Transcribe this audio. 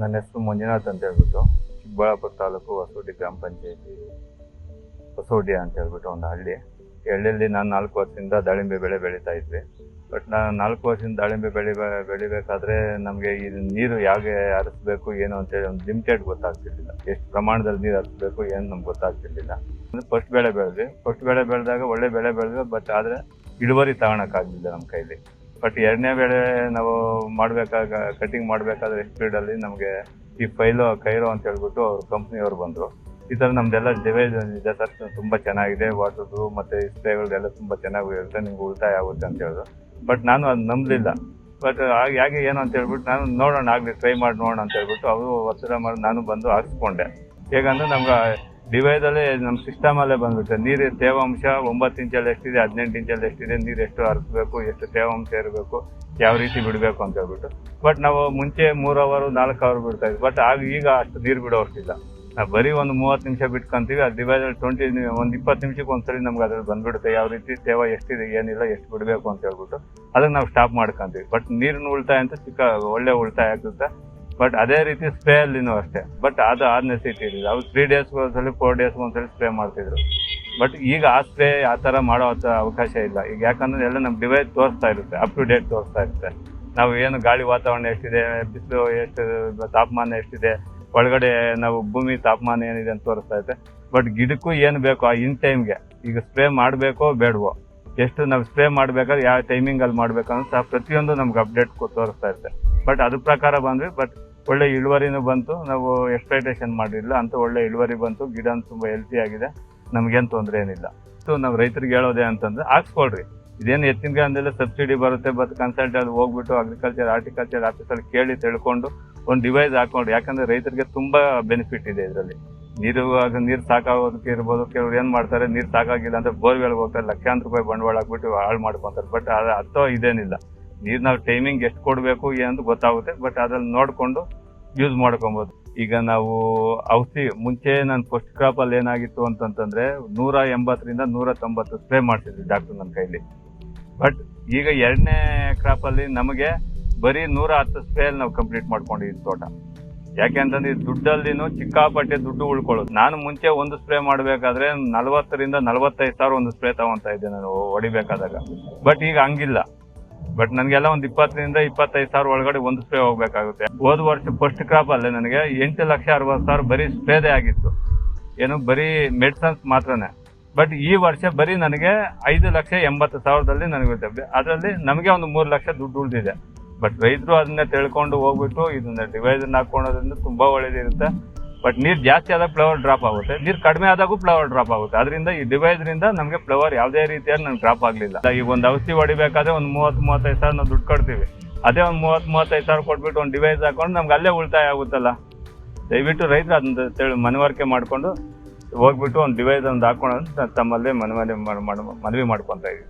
ನನ್ನ ಹೆಸರು ಮಂಜುನಾಥ್ ಅಂತ ಹೇಳ್ಬಿಟ್ಟು ಚಿಕ್ಕಬಳ್ಳಾಪುರ ತಾಲೂಕು ಹೊಸೋಡಿ ಗ್ರಾಮ ಪಂಚಾಯತಿ. ಹೊಸೋಡಿ ಅಂತ ಹೇಳ್ಬಿಟ್ಟು ಒಂದು ಹಳ್ಳಿ. ಹಳ್ಳಿಯಲ್ಲಿ ನಾನು ನಾಲ್ಕು ವರ್ಷದಿಂದ ದಾಳಿಂಬೆ ಬೆಳೆ ಬೆಳೀತಾ ಇದ್ವಿ. ಬಟ್ ನಾನು ನಾಲ್ಕು ವರ್ಷದಿಂದ ದಾಳಿಂಬೆ ಬೆಳಿ, ಬೆಳಿಬೇಕಾದ್ರೆ ನಮಗೆ ಇದು ನೀರು ಹೇಗೆ ಹರಿಸ್ಬೇಕು, ಏನು ಅಂತೇಳಿ ಒಂದು ಲಿಮಿಟೆಡ್ ಗೊತ್ತಾಗ್ತಿರ್ಲಿಲ್ಲ. ಎಷ್ಟು ಪ್ರಮಾಣದಲ್ಲಿ ನೀರು ಹರಿಸ್ಬೇಕು, ಏನು ನಮ್ಗೆ ಗೊತ್ತಾಗ್ತಿರ್ಲಿಲ್ಲ. ಫಸ್ಟ್ ಬೆಳೆ ಬೆಳೆದ್ವಿ. ಫಸ್ಟ್ ಬೆಳೆ ಬೆಳೆದಾಗ ಒಳ್ಳೆ ಬೆಳೆ ಬೆಳೆದ್ವಿ ಬಟ್ ಆದರೆ ಇಳುವರಿ ತಗೊಳಕ್ಕಾಗಲಿಲ್ಲ ನಮ್ಮ ಕೈಲಿ. ಬಟ್ ಎರಡನೇ ವೇಳೆ ನಾವು ಮಾಡಬೇಕಾಗ ಕಟಿಂಗ್ ಮಾಡಬೇಕಾದ್ರೆ ಸ್ಪೀಡಲ್ಲಿ ನಮಗೆ ಈ ಫೈಲು, ಕೈರೋ ಅಂತ ಹೇಳ್ಬಿಟ್ಟು ಅವ್ರ ಕಂಪ್ನಿಯವ್ರು ಬಂದರು. ಈ ಥರ ನಮ್ದೆಲ್ಲ ಡಿವೈಸ್ ಇದೆ ಸರ್, ತುಂಬ ಚೆನ್ನಾಗಿದೆ ವಾಟರ್ದು ಮತ್ತು ಸ್ಪ್ರೇಗಳ್ದೆಲ್ಲ ತುಂಬ ಚೆನ್ನಾಗಿ ಇರುತ್ತೆ ನಿಮ್ಗೆ ಉಳಿತಾಯ ಆಗುತ್ತೆ ಅಂತ ಹೇಳಿದ್ರು. ಬಟ್ ನಾನು ಅದು ನಂಬಲಿಲ್ಲ. ಬಟ್ ಹಾಗೆ ಏನು ಅಂತ ಹೇಳ್ಬಿಟ್ಟು ನಾನು ನೋಡೋಣ ಆಗಲಿ ಟ್ರೈ ಮಾಡಿ, ನೋಡೋಣ ಅಂತ ಹೇಳ್ಬಿಟ್ಟು ಅವರು ಒತ್ತಡ ಮಾಡಿ ನಾನು ಬಂದು ಹಾಕ್ಸ್ಕೊಂಡೆ. ಹೇಗಂದ್ರೆ ನಮ್ಗೆ ಡಿವೈಸಲ್ಲಿ ನಮ್ಮ ಸಿಸ್ಟಮಲ್ಲೇ ಬಂದ್ಬಿಟ್ಟೆ ನೀರು ತೇವಾಂಶ ಒಂಬತ್ತು ಇಂಚಲ್ಲಿ ಎಷ್ಟಿದೆ, ಹದಿನೆಂಟು ಇಂಚಲ್ಲಿ ಎಷ್ಟಿದೆ, ನೀರು ಎಷ್ಟು ಹರಿಸ್ಬೇಕು, ಎಷ್ಟು ತೇವಾಂಶ ಇರಬೇಕು, ಯಾವ ರೀತಿ ಬಿಡಬೇಕು ಅಂತ ಹೇಳ್ಬಿಟ್ಟು. ಬಟ್ ನಾವು ಮುಂಚೆ ಮೂರು ಅವರು, ನಾಲ್ಕು ಅವರ್ ಬಿಡ್ತಾ ಇದ್ವಿ. ಬಟ್ ಆಗ ಈಗ ಅಷ್ಟು ನೀರು ಬಿಡೋರ್ತಿಲ್ಲ ನಾವು ಬರೀ ಒಂದು ಮೂವತ್ತು ನಿಮಿಷ ಬಿಟ್ಕೊಂತೀವಿ. ಆ ಡಿವೈಸಲ್ಲಿ ಟ್ವೆಂಟಿ ಒಂದು ಇಪ್ಪತ್ತು ನಿಮಿಷಕ್ಕೆ ಒಂದ್ಸರಿ ನಮ್ಗೆ ಅದ್ರಲ್ಲಿ ಬಂದ್ಬಿಡುತ್ತೆ. ಯಾವ ರೀತಿ ತೇವ ಎಷ್ಟಿದೆ, ಏನಿಲ್ಲ, ಎಷ್ಟು ಬಿಡಬೇಕು ಅಂತ ಹೇಳ್ಬಿಟ್ಟು. ಅದನ್ನ ನಾವು ಸ್ಟಾಪ್ ಮಾಡ್ಕೊಂತೀವಿ. ಬಟ್ ನೀರಿನ ಉಳಿತಾಯ ಅಂತ ಚಿಕ್ಕ ಒಳ್ಳೆ ಉಳಿತಾಯ ಆಗುತ್ತೆ ಬಟ್ ಅದೇ ರೀತಿ ಸ್ಪ್ರೇ ಅಲ್ಲಿನೂ ಅಷ್ಟೇ. ಬಟ್ ಅದು ಆ ನೆಸಿಟಿ ಇರಲಿಲ್ಲ. ಅವ್ರು ತ್ರೀ ಡೇಸ್ ಒಂದ್ಸಲಿ ಫೋರ್ ಡೇಸ್ ಒಂದ್ಸಲಿ ಸ್ಪ್ರೇ ಮಾಡ್ತಿದ್ರು. ಬಟ್ ಈಗ ಆ ಸ್ಪ್ರೇ ಆ ಥರ ಮಾಡೋ ಅವಕಾಶ ಇಲ್ಲ. ಈಗ ಯಾಕಂದ್ರೆ ಎಲ್ಲ ನಮ್ಮ ಡಿವೈಸ್ ತೋರಿಸ್ತಾ ಇರುತ್ತೆ ಅಪ್ ಟು ಡೇಟ್ ತೋರಿಸ್ತಾ ಇರುತ್ತೆ. ನಾವು ಏನು ಗಾಳಿ ವಾತಾವರಣ ಎಷ್ಟಿದೆ, ಬಿಸಿಲು ಎಷ್ಟು, ತಾಪಮಾನ ಎಷ್ಟಿದೆ, ಒಳಗಡೆ ನಾವು ಭೂಮಿ ತಾಪಮಾನ ಏನಿದೆ ಅಂತ ತೋರಿಸ್ತಾ ಇರುತ್ತೆ. ಬಟ್ ಗಿಡಕ್ಕೂ ಏನು ಬೇಕೋ ಆ ಇನ್ ಟೈಮ್ಗೆ ಈಗ ಸ್ಪ್ರೇ ಮಾಡಬೇಕೋ ಬೇಡವೋ, ಎಷ್ಟು ನಾವು ಸ್ಪ್ರೇ ಮಾಡಬೇಕಾದ್ರೆ ಯಾವ ಟೈಮಿಂಗಲ್ಲಿ ಮಾಡಬೇಕು ಅಂತ ಪ್ರತಿಯೊಂದು ನಮ್ಗೆ ಅಪ್ಡೇಟ್ ತೋರಿಸ್ತಾ ಇರುತ್ತೆ. ಬಟ್ ಅದ್ರ ಪ್ರಕಾರ ಬಂದ್ವಿ ಬಟ್ ಒಳ್ಳೆ ಇಳುವರಿನೂ ಬಂತು. ನಾವು ಎಕ್ಸ್ಪೆಕ್ಟೇಷನ್ ಮಾಡಿರಲಿಲ್ಲ ಅಂತ ಒಳ್ಳೆ ಇಳುವರಿ ಬಂತು. ಗಿಡ ತುಂಬ ಹೆಲ್ತಿ ಆಗಿದೆ. ನಮಗೇನು ತೊಂದರೆ ಏನಿಲ್ಲ. ಸೊ ನಾವು ರೈತರಿಗೆ ಹೇಳೋದೆ ಅಂತಂದ್ರೆ ಹಾಕ್ಸ್ಕೊಳ್ರಿ ಇದೇನು ಎತ್ತಿನ ಗಾನದಲ್ಲೇ ಸಬ್ಸಿಡಿ ಬರುತ್ತೆ ಬಟ್ ಕನ್ಸಲ್ಟಲ್ಲಿ ಹೋಗ್ಬಿಟ್ಟು ಅಗ್ರಿಕಲ್ಚರ್ ಆರ್ಟಿಕಲ್ಚರ್ ಆಫೀಸಲ್ಲಿ ಕೇಳಿ ತಿಳ್ಕೊಂಡು ಒಂದು ಡಿವೈಸ್ ಹಾಕೊಂಡು ಯಾಕಂದ್ರೆ ರೈತರಿಗೆ ತುಂಬಾ ಬೆನಿಫಿಟ್ ಇದೆ ಇದರಲ್ಲಿ. ನೀರು ಆಗ ನೀರು ಸಾಕಾಗೋದಕ್ಕೆ ಇರ್ಬೋದು. ಕೆಲವ್ರು ಏನು ಮಾಡ್ತಾರೆ? ನೀರು ಸಾಕಾಗಿಲ್ಲ ಅಂದರೆ ಬೋರ್ವೆಲ್ಗೆ ಹೋಗ್ತಾರೆ. ಲಕ್ಷಾಂತರ ರೂಪಾಯಿ ಬಂಡವಾಳ ಹಾಕ್ಬಿಟ್ಟು ಹಾಳು ಮಾಡ್ಕೊಂತಾರೆ. ಬಟ್ ಅದು ಅರ್ಥ ಇದೇನಿಲ್ಲ. ನೀರು ನಾವು ಟೈಮಿಂಗ್ ಎಷ್ಟು ಕೊಡಬೇಕು ಏನಂತ ಗೊತ್ತಾಗುತ್ತೆ ಬಟ್ ಅದ್ರಲ್ಲಿ ನೋಡಿಕೊಂಡು ಯೂಸ್ ಮಾಡ್ಕೊಬೋದು. ಈಗ ನಾವು ಔಷಧಿ, ಮುಂಚೆ ನಾನು ಫಸ್ಟ್ ಕ್ರಾಪ್ ಅಲ್ಲಿ ಏನಾಗಿತ್ತು ಅಂತಂತಂದ್ರೆ ನೂರ ಎಂಬತ್ತರಿಂದ ನೂರ ತೊಂಬತ್ತು ಸ್ಪ್ರೇ ಮಾಡ್ತಿದ್ವಿ ಡಾಕ್ಟರ್ ನನ್ನ ಕೈಲಿ. ಬಟ್ ಈಗ ಎರಡನೇ ಕ್ರಾಪ್ ಅಲ್ಲಿ ನಮಗೆ ಬರೀ ನೂರ ಹತ್ತು ಸ್ಪ್ರೇ ನಾವು ಕಂಪ್ಲೀಟ್ ಮಾಡ್ಕೊಂಡಿದ್ವಿ ತೋಟ. ಯಾಕೆ ಅಂತಂದ್ರೆ ಈ ದುಡ್ಡಲ್ಲಿನೂ ಚಿಕ್ಕಾಪಟ್ಟೆ ದುಡ್ಡು ಉಳ್ಕೊಳ್ಳೋದು. ನಾನು ಮುಂಚೆ ಒಂದು ಸ್ಪ್ರೇ ಮಾಡಬೇಕಾದ್ರೆ ನಲವತ್ತರಿಂದ ನಲವತ್ತೈದು ಸಾವಿರ ಒಂದು ಸ್ಪ್ರೇ ತಗೊಂತ ಇದ್ದೆ ನಾನು ಹೊಡಿಬೇಕಾದಾಗ. ಬಟ್ ಈಗ ಹಂಗಿಲ್ಲ. ಬಟ್ ನನಗೆಲ್ಲ ಒಂದು ಇಪ್ಪತ್ತರಿಂದ ಇಪ್ಪತ್ತೈದು ಸಾವಿರ ಒಳಗಡೆ ಒಂದು ಸ್ಪ್ರೇ ಹೋಗ್ಬೇಕಾಗುತ್ತೆ. ಹೋದ ವರ್ಷ ಫಸ್ಟ್ ಕ್ರಾಪ್ ಅಲ್ಲೇ ನನಗೆ ಎಂಟು ಲಕ್ಷ ಅರವತ್ತು ಸಾವಿರ ಬರೀ ಸ್ಪ್ರೇದೇ ಆಗಿತ್ತು. ಏನು ಬರೀ ಮೆಡಿಸನ್ಸ್ ಮಾತ್ರನೇ. ಬಟ್ ಈ ವರ್ಷ ಬರೀ ನನಗೆ ಐದು ಲಕ್ಷ ಎಂಬತ್ತು ಸಾವಿರದಲ್ಲಿ ನನಗೆ ಅದರಲ್ಲಿ ನಮಗೆ ಒಂದು ಮೂರು ಲಕ್ಷ ದುಡ್ಡು ಉಳಿದಿದೆ. ಬಟ್ ರೈತರು ಅದನ್ನ ತಿಳ್ಕೊಂಡು ಹೋಗ್ಬಿಟ್ಟು ಇದನ್ನ ಡಿವೈಸನ್ ಹಾಕೊಳ್ಳೋದ್ರಿಂದ ತುಂಬಾ ಒಳ್ಳೇದಿರುತ್ತೆ. ಬಟ್ ನೀರು ಜಾಸ್ತಿ ಆದಾಗ ಫ್ಲವರ್ ಡ್ರಾಪ್ ಆಗುತ್ತೆ. ನೀರು ಕಡಿಮೆ ಆದಾಗೂ ಫ್ಲವರ್ ಡ್ರಾಪ್ ಆಗುತ್ತೆ. ಅದರಿಂದ ಈ ಡಿವೈಸ್ರಿಂದ ನಮಗೆ ಫ್ಲವರ್ ಯಾವುದೇ ರೀತಿಯಲ್ಲಿ ನಮ್ಗೆ ಡ್ರಾಪ್ ಆಗಲಿಲ್ಲ. ಈಗ ಒಂದು ಔಷಧಿ ಹೊಡಿಬೇಕಾದ್ರೆ ಒಂದು ಮೂವತ್ತು, ಮೂವತ್ತೈದು ಸಾವಿರ ನಾವು ದುಡ್ಡು ಕೊಡ್ತೀವಿ ಅದೇ ಒಂದು ಮೂವತ್ತು, ಮೂವತ್ತೈದು ಸಾವಿರ ಕೊಟ್ಬಿಟ್ಟು ಒಂದು ಡಿವೈಸ್ ಹಾಕೊಂಡು ನಮ್ಗೆ ಅಲ್ಲೇ ಉಳಿತಾಯ ಆಗುತ್ತಲ್ಲ? ದಯವಿಟ್ಟು ರೈತರು ಅದನ್ನ ತಿಳಿ ಮನವರಿಕೆ ಮಾಡಿಕೊಂಡು ಹೋಗ್ಬಿಟ್ಟು ಒಂದು ಡಿವೈಸ್ ಒಂದು ಹಾಕೊಂಡು ತಮ್ಮಲ್ಲೇ ಮನವಿ ಮನವಿ ಮಾಡ್ಕೊತಾ ಇದ್ದೀವಿ